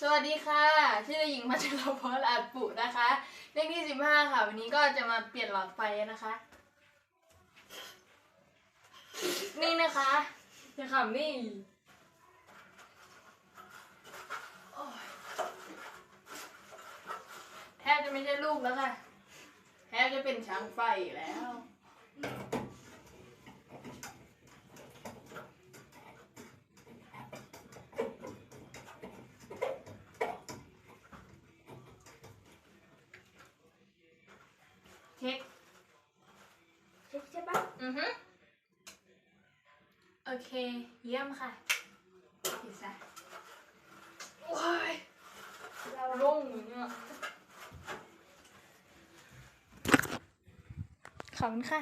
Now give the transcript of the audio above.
สวัสดีค่ะ ชื่อหญิงมัชรพรอาจปุนะคะ เลขที่สิบห้าค่ะ วันนี้ก็จะมาเปลี่ยนหลอดไฟนะคะ นี่นะคะจะขำนี่โอ้ยแทบจะไม่ใช่ลูกแล้วค่ะ แทบจะเป็นช้างไฟแล้ว เช็คเช็คใช่ปะอือฮึโอเค เยี่ยมค่ะปิดซะว้ายเราร่งเนี่ยขอบคุณค่ะ